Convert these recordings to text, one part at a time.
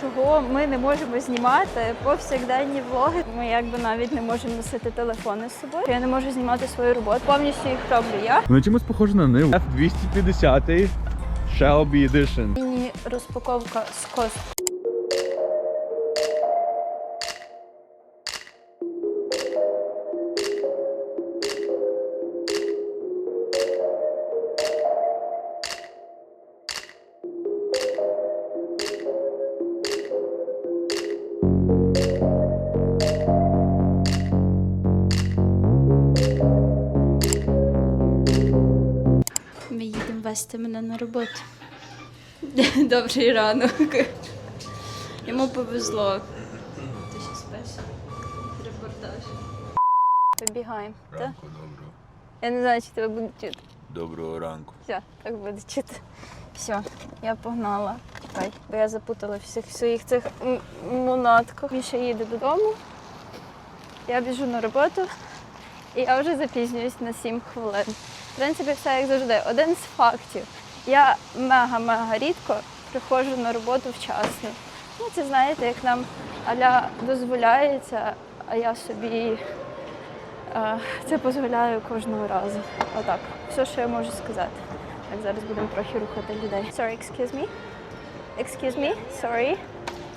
Чого ми не можемо знімати повсякденні влоги? Ми якби навіть не можемо носити телефони з собою. Я не можу знімати свою роботу. Повністю їх роблю я. Ну чимось похоже на Ниву. F250 Shelby Edition. Міні розпаковка з косу. Їдемо мене на роботу. Добрий ранок. Йому повезло. Ти ще спиш? Репортаж. Вибігаємо, так? Я не знаю, чи тебе буде чути. Доброго ранку. Все, так буде чути. Все, я погнала. Чекай, бо я запутала всіх своїх цих монатках. Міша їде додому. Я біжу на роботу і я вже запізнююсь на 7 хвилин. В принципі, все як завжди. Один з фактів. Я мега-мега рідко приходжу на роботу вчасно. Ну, це знаєте, як нам аля дозволяється, а я собі е, це дозволяю кожного разу. Отак. Все, що я можу сказати. Так, зараз будемо трохи рухати людей. Sorry, excuse me. Excuse me, sorry.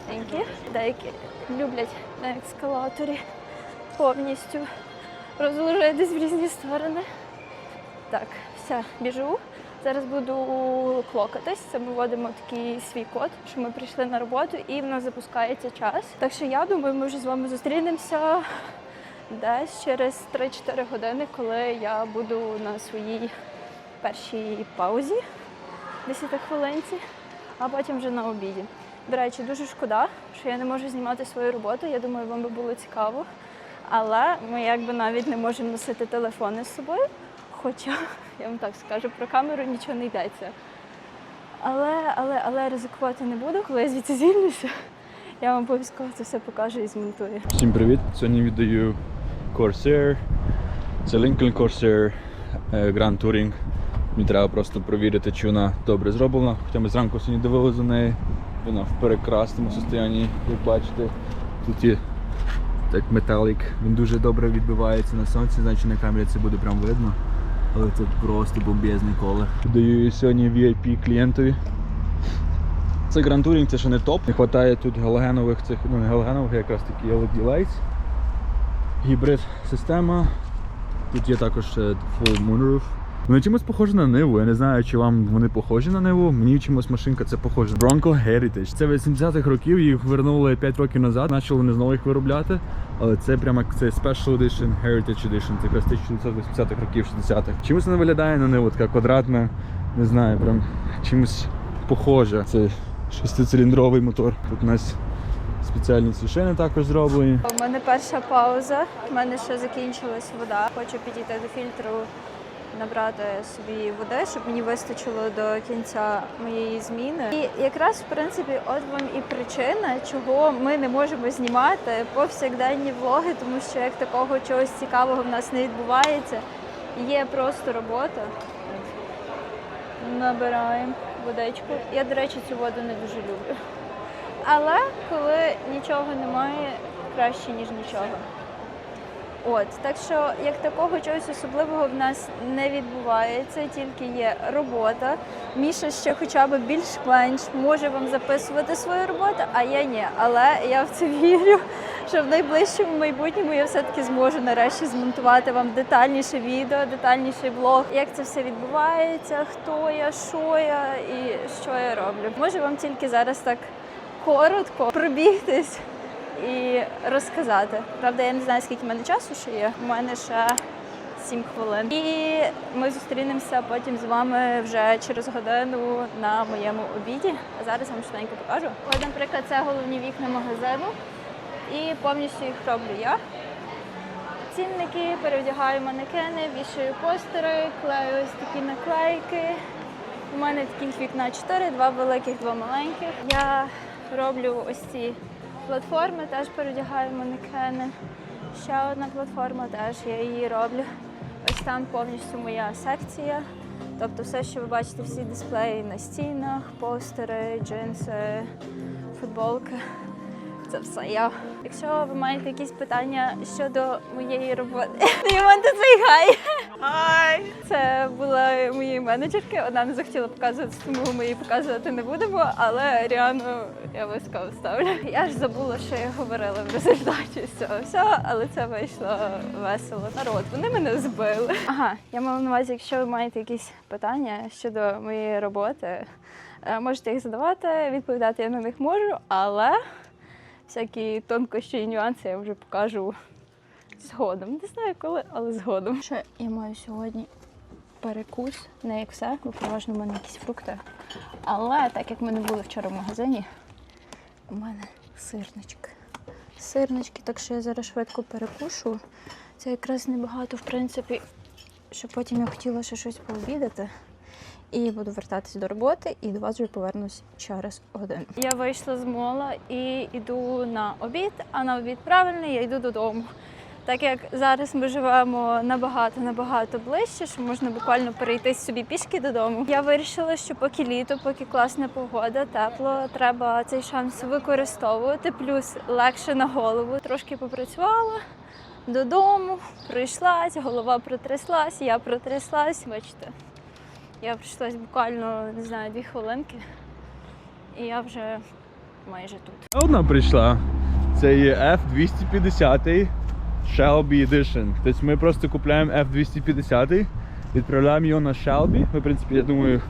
Thank you. Деякі люблять на ескалаторі повністю розложитись в різні сторони. Так, все, біжу. Зараз буду клокатись. Це ми вводимо такий свій код, що ми прийшли на роботу і в нас запускається час. Так що я думаю, ми вже з вами зустрінемося десь через 3-4 години, коли я буду на своїй першій паузі 10 хвилинці, а потім вже на обіді. До речі, дуже шкода, що я не можу знімати свою роботу. Я думаю, вам би було цікаво. Але ми якби навіть не можемо носити телефони з собою. Хоча, я вам так скажу, про камеру нічого не йдеться. Але, але, але ризикувати не буду, коли я звідси звільнюся. Я вам обов'язково це все покажу і змонтую. Всім привіт! Сьогодні віддаю Corsair. Це Lincoln Corsair е, Grand Touring. Мені треба просто провірити, чи вона добре зроблена. Хоча ми зранку сьогодні дивилися за нею. Вона в прекрасному стані, як бачите. Тут є так металік. Він дуже добре відбивається на сонці, значить на камері це буде прям видно. Але це просто бомбезний колер. Даю сьогодні VIP клієнтові. Це Grand це ще не топ. Не вистачає тут галогенових цих, ну не галогенових, якраз такі LED lights. Гібрид система. Тут є також full moonroof. Вони чимось похожі на Ниву. Я не знаю, чи вам вони похожі на Ниву. Мені чимось машинка це похожа. Bronco Heritage. Це 80-х років, їх вернули 5 років назад, почали вони знову їх виробляти. Але це прямо це Special Edition, Heritage Edition, це якраз 1980-х років, 60-х. Чимось вона виглядає на Ниву, така квадратна, не знаю, прям чимось похожа. Це шестициліндровий мотор. Тут у нас спеціальні ці також зроблені. У мене перша пауза. У мене ще закінчилась вода. Хочу підійти до фільтру, набрати собі води, щоб мені вистачило до кінця моєї зміни. І якраз в принципі, от вам і причина, чого ми не можемо знімати повсякденні влоги, тому що як такого чогось цікавого в нас не відбувається. Є просто робота. Набираємо водичку. Я, до речі, цю воду не дуже люблю. Але коли нічого немає, краще, ніж нічого. От, так що як такого чогось особливого в нас не відбувається, тільки є робота. Міша ще хоча б більш-менш може вам записувати свою роботу, а я ні. Але я в це вірю, що в найближчому майбутньому я все-таки зможу нарешті змонтувати вам детальніше відео, детальніший влог, як це все відбувається, хто я, що я і що я роблю. Можу вам тільки зараз так коротко пробігтись і розказати. Правда, я не знаю, скільки в мене часу ще є. У мене ще 7 хвилин. І ми зустрінемося потім з вами вже через годину на моєму обіді. А зараз вам швиденько покажу. Ось, наприклад, це головні вікна магазину. І повністю їх роблю я. Цінники, перевдягаю манекени, вішаю постери, клею ось такі наклейки. У мене таких вікна 4, два великих, два маленьких. Я роблю ось ці платформи, теж передягаю манекени. Ще одна платформа, теж я її роблю. Ось там повністю моя секція. Тобто все, що ви бачите, всі дисплеї на стінах, постери, джинси, футболка. Це все я. Якщо ви маєте якісь питання щодо моєї роботи, you want to say hi? Hi! Це була моєї менеджерки. Вона не захотіла показувати, тому ми її показувати не будемо, але Ріану я обов'язково ставлю. Я ж забула, що я говорила в результаті з цього всього, але це вийшло весело. Народ, вони мене збили. Ага, я мала на увазі, якщо ви маєте якісь питання щодо моєї роботи, е, можете їх задавати, відповідати я на них можу, але всякі тонкощі і нюанси я вже покажу згодом. Не знаю коли, але згодом. Що я маю сьогодні перекус, не як все, бо переважно в мене якісь фрукти. Але так як ми не були вчора в магазині, у мене сирнички. Сирнички, так що я зараз швидко перекушу. Це якраз небагато, в принципі, щоб потім я хотіла ще щось пообідати. І буду вертатись до роботи, і до вас вже повернусь через годину. Я вийшла з мола і йду на обід, а на обід правильний я йду додому. Так як зараз ми живемо набагато набагато ближче, що можна буквально перейти собі пішки додому. Я вирішила, що поки літо, поки класна погода, тепло, треба цей шанс використовувати. Плюс легше на голову. Трошки попрацювала додому, прийшлась, голова протряслась, я протряслась. Бачите, я прийшлась буквально не знаю дві хвилинки, і я вже майже тут. Одна прийшла. Це є F250 Shelby Edition. Тобто ми просто купуємо F250, відправляємо його на Shelby. Ви, в принципі, я думаю,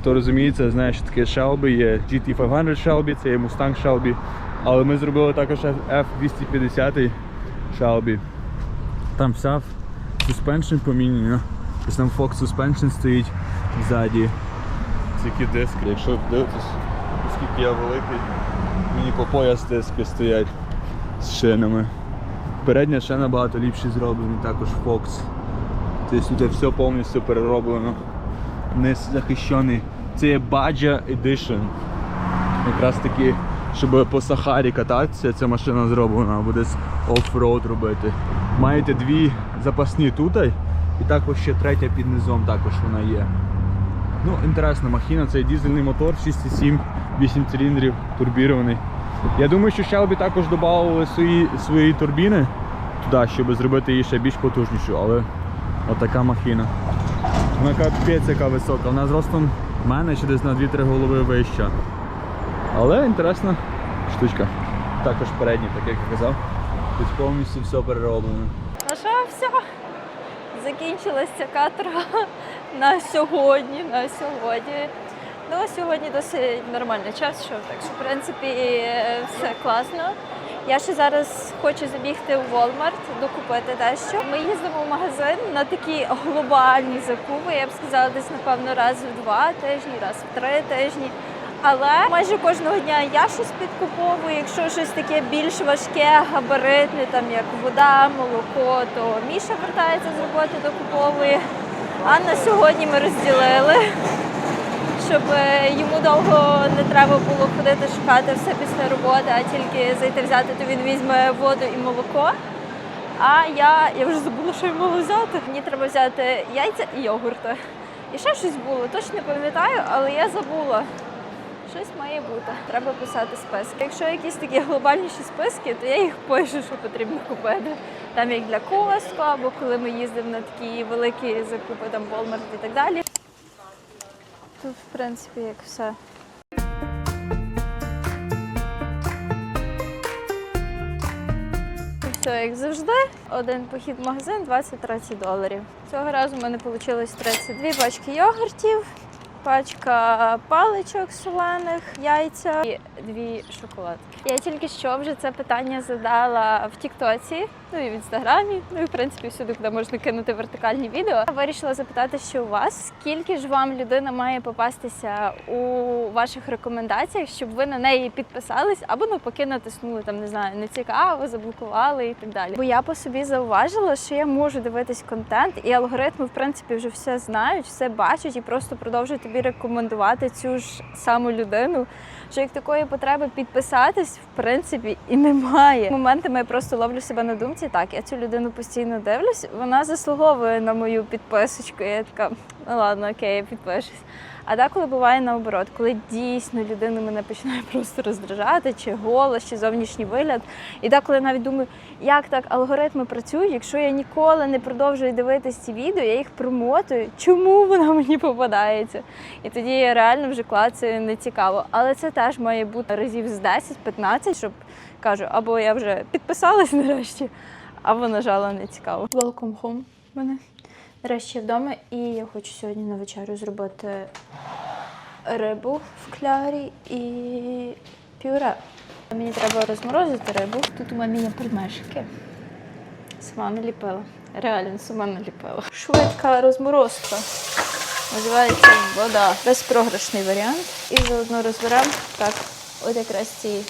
хто розуміється, знає, що таке Shelby, є GT500 Shelby, це є Mustang Shelby. Але ми зробили також F250 Shelby. Там вся suspension поміняна. Тобто там Fox Suspension стоїть ззаді. Такі диски. Якщо ви дивитесь, наскільки я великий, мені по пояс диски стоять з шинами. Передня ще набагато ліпше зроблені, також Fox. Тобто тут все повністю перероблено. Не захищений. Це є Badger Edition. Якраз таки, щоб по Сахарі кататися, ця машина зроблена, буде з оффроуд робити. Маєте дві запасні тут, і також ще третя під низом також вона є. Ну, інтересна махіна, це дизельний мотор 6,7, 8 циліндрів, турбірований. Я думаю, що Shelby також додавали свої, свої турбіни туди, щоб зробити її ще більш потужнішу, але отака махіна. Вона капець яка висока, вона зростом в мене ще десь на 2-3 голови вища. Але інтересна штучка. Також передній, так як я казав. Тут повністю все перероблено. Ну що, все, закінчилася каторга на сьогодні. На сьогодні. Ну, сьогодні досить нормальний час, що так що, в принципі, все класно. Я ще зараз хочу забігти у Walmart, докупити дещо. Ми їздимо в магазин на такі глобальні закупи. Я б сказала, десь напевно раз в два тижні, раз в три тижні. Але майже кожного дня я щось підкуповую. Якщо щось таке більш важке, габаритне, там як вода, молоко, то Міша вертається з роботи, докуповує. А на сьогодні ми розділили, щоб е, йому довго не треба було ходити шукати все після роботи, а тільки зайти взяти, то він візьме воду і молоко. А я, я вже забула, що мала взяти. Мені треба взяти яйця і йогурти. І ще щось було, точно не пам'ятаю, але я забула. Щось має бути. Треба писати списки. Якщо якісь такі глобальніші списки, то я їх пишу, що потрібно купити. Там як для Костко, або коли ми їздимо на такі великі закупи, там Walmart і так далі. Тут, в принципі, як все. Все як завжди. Один похід в магазин 20-30 доларів. Цього разу в мене вийшло 32 пачки йогуртів, пачка паличок солених, яйця і дві шоколадки. Я тільки що вже це питання задала в Тіктоці, ну і в інстаграмі, ну і в принципі всюди, куди можна кинути вертикальні відео. Я вирішила запитати, що у вас, скільки ж вам людина має попастися у ваших рекомендаціях, щоб ви на неї підписались або навпаки натиснули там, не знаю, не цікаво, заблокували і так далі. Бо я по собі зауважила, що я можу дивитись контент, і алгоритми, в принципі, вже все знають, все бачать і просто продовжують тобі рекомендувати цю ж саму людину. Що як такої потреби підписатись, в принципі, і немає. Моментами я просто ловлю себе на думці. Так, я цю людину постійно дивлюсь. Вона заслуговує на мою підписочку. Я така, ну ладно, окей, я підпишусь. А деколи буває наоборот, коли дійсно людина мене починає просто роздражати, чи голос, чи зовнішній вигляд. І деколи я навіть думаю, як так алгоритми працюють, якщо я ніколи не продовжую дивитись ці відео, я їх промотую, чому вона мені попадається? І тоді я реально вже клацаю не цікаво. Але це теж має бути разів з 10-15, щоб кажу, або я вже підписалась нарешті, або нажала не цікаво. Welcome home. Мене нарешті я вдома, і я хочу сьогодні на вечерю зробити рибу в клярі і пюре. Мені треба розморозити рибу. Тут у мене є пельмешки. Сама наліпила. Реально сама наліпила. Швидка розморозка. Називається вода. Безпрограшний варіант. І заодно розберемо так, от якраз ці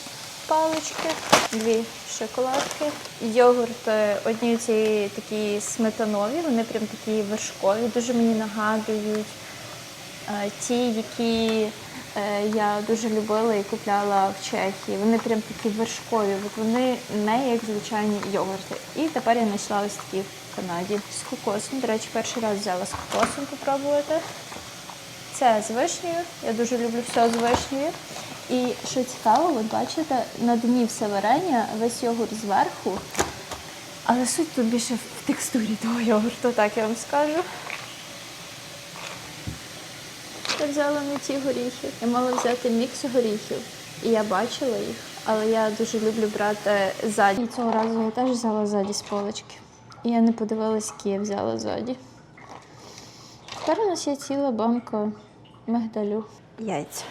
палички, дві шоколадки, йогурти, одні ці такі сметанові, вони прям такі вершкові, дуже мені нагадують е, ті, які е, я дуже любила і купляла в Чехії. Вони прям такі вершкові, вони не як звичайні йогурти. І тепер я знайшла ось такі в Канаді з кокосом. До речі, перший раз взяла з кокосом попробувати. Це з вишнею. Я дуже люблю все з вишнею. І що цікаво, от бачите, на дні все варення, весь йогурт зверху. Але суть тут більше в текстурі того йогурту, так я вам скажу. Я взяла не ті горіхи. Я мала взяти мікс горіхів. І я бачила їх, але я дуже люблю брати ззаді. І цього разу я теж взяла ззаді з полочки. І я не подивилась, які я взяла ззаді. Тепер у нас є ціла банка мигдалю. Яйця.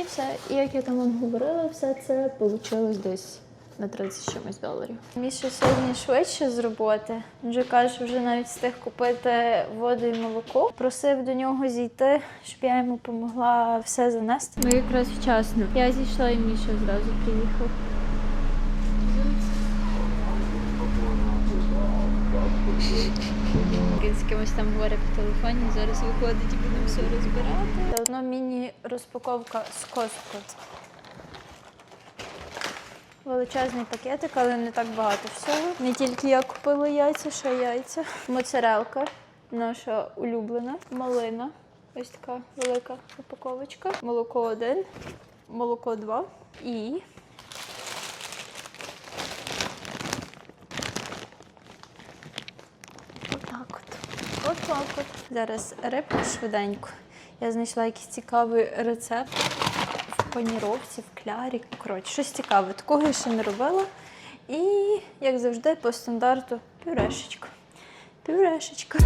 І все. І як я там вам говорила, все це вийшло десь на 30 чимось доларів. Міша сьогодні швидше з роботи. Він вже каже, що вже навіть встиг купити воду і молоко. Просив до нього зійти, щоб я йому допомогла все занести. Ми якраз вчасно. Я зійшла і Міша зразу приїхав. Він з кимось там говорить по телефоні, зараз виходить і будемо все розбирати. Це одно міні-розпаковка з Костко. Величезний пакетик, але не так багато всього. Не тільки я купила яйця, ще яйця. Моцарелка, наша улюблена, малина. Ось така велика упаковочка. Молоко один, молоко два і Отак от. Отак. Зараз рибку швиденько. Я знайшла якийсь цікавий рецепт в паніровці, в клярі. Коротше, щось цікаве. Такого я ще не робила. І, як завжди, по стандарту пюрешечка. Пюрешечка.